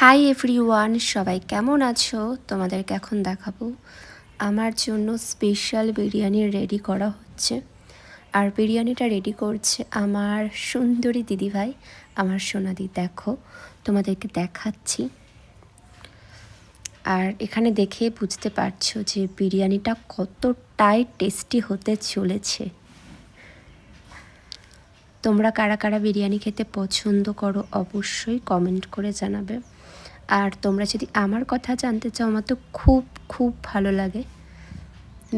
Hi everyone সবাই কেমন আছো? তোমাদেরকে এখন দেখাবো। আমার জন্য স্পেশাল বিরিয়ানি রেডি করা হচ্ছে। আর বিরিয়ানিটা রেডি করছে আমার সুন্দরী দিদিভাই। আমার সোনাদি, দেখো, তোমাদেরকে দেখাচ্ছি। আর এখানে দেখে বুঝতে পারছ যে বিরিয়ানিটা কতটাই টেস্টি হতে চলেছে। তোমরা কারা কারা বিরিয়ানি খেতে পছন্দ করো অবশ্যই কমেন্ট করে জানাবে। আর তোমরা যদি আমার কথা জানতে চাও, আমার তো খুব খুব ভালো লাগে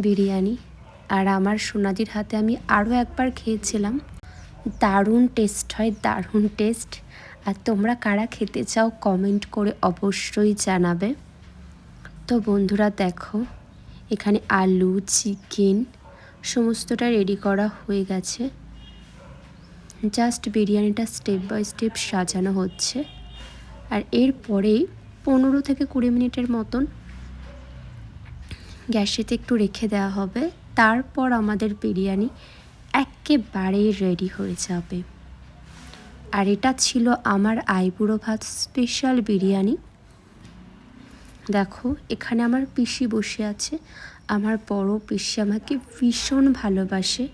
বিরিয়ানি। আর আমার সোনাদির হাতে আমি আরও একবার খেয়েছিলাম। দারুণ টেস্ট হয়, দারুণ টেস্ট আর তোমরা কারা খেতে চাও কমেন্ট করে অবশ্যই জানাবে। তো বন্ধুরা দেখো, এখানে আলু চিকেন সমস্তটা রেডি করা হয়ে গেছে। জাস্ট বিরিয়ানিটা স্টেপ বাই স্টেপ সাজানো হচ্ছে। আর এরপরেই পনেরো থেকে কুড়ি মিনিটের মতন গ্যাসেতে একটু রেখে দেওয়া হবে। তারপর আমাদের বিরিয়ানি একেবারেই রেডি হয়ে যাবে। আর এটা ছিল আমার আইবুড়ো ভাত স্পেশাল বিরিয়ানি। দেখো, এখানে আমার পিসি বসে আছে। আমার বড় পিসি আমাকে ভীষণ ভালোবাসে।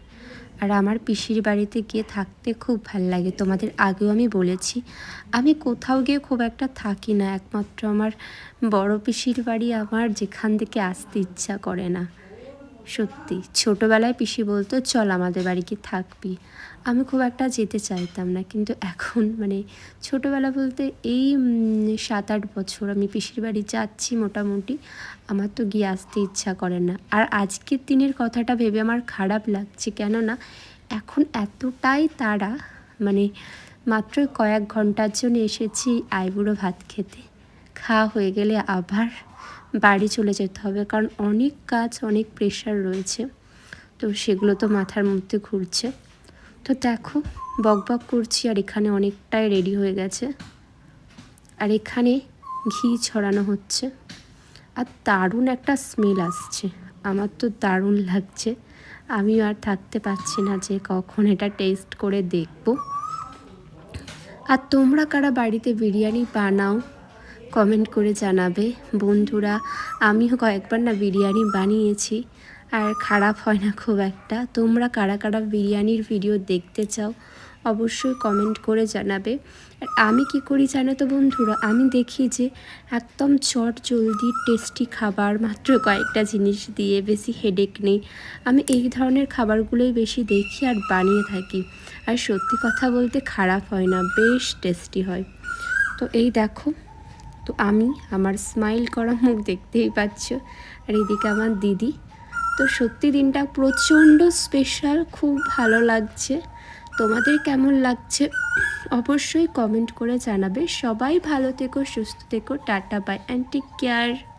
আর আমার পিসির বাড়িতে গিয়ে থাকতে খুব ভালো লাগে। তোমাদের আগেও আমি বলেছি, আমি কোথাও গিয়ে খুব একটা থাকি না। একমাত্র আমার বড় পিসির বাড়ি আমার যেখান থেকে আসতে ইচ্ছা করে না। সত্যি, ছোটোবেলায় পিসি বলতো, চল আমাদের বাড়ি কি থাকবি। আমি খুব একটা যেতে চাইতাম না, কিন্তু এখন মানে ছোটোবেলা বলতে এই সাত আট বছর আমি পিসির বাড়ি যাচ্ছি মোটামুটি, আমার তো গিয়ে আসতে ইচ্ছা করে না। আর আজকের দিনের কথাটা ভেবে আমার খারাপ লাগছে, কেননা এখন এতটাই তারা মানে মাত্র কয়েক ঘণ্টার জন্য এসেছি আইবুড়ো ভাত খেতে। খাওয়া হয়ে গেলে আবার বাড়ি চলে যেতে হবে। কারণ অনেক কাজ অনেক প্রেশার রয়েছে। তো সেগুলো তো মাথার মধ্যে ঘুরছে। তো দেখো, বক বক করছি আর এখানে অনেকটাই রেডি হয়ে গেছে। আর এখানে ঘি ছড়ানো হচ্ছে। আর দারুণ একটা স্মেল আসছে। আমার তো দারুণ লাগছে। আমি আর থাকতে পারছি না যে কখন এটা টেস্ট করে দেখব। আর তোমরা কারা বাড়িতে বিরিয়ানি বানাও? কমেন্ট করে জানাবে। বন্ধুরা, আমিও কয়েকবার না বিরিয়ানি বানিয়েছি, আর খারাপ হয় না খুব একটা। তোমরা কারা কারা বিরিয়ানির ভিডিও দেখতে চাও, অবশ্যই কমেন্ট করে জানাবে। আর আমি কি করি জানো তো বন্ধুরা, আমি দেখি যে একদম চট জলদি টেস্টি খাবার মাত্র কয়েকটা জিনিস দিয়ে বেশি হেডেক নেই। আমি এই ধরনের খাবারগুলোই বেশি দেখি আর বানিয়ে থাকি। আর সত্যি কথা বলতে খারাপ হয় না, বেশ টেস্টি হয়। তো এই দেখো আমি আমার স্মাইল করা মুখ দেখতেই পাচ্ছ। আর এদিকে আমার দিদি। তো সত্যি দিনটা প্রচণ্ড স্পেশাল খুব ভালো লাগছে। তোমাদের কেমন লাগছে অবশ্যই কমেন্ট করে জানাবে। সবাই ভালো থেকো, সুস্থ থেকো, tata bye and take care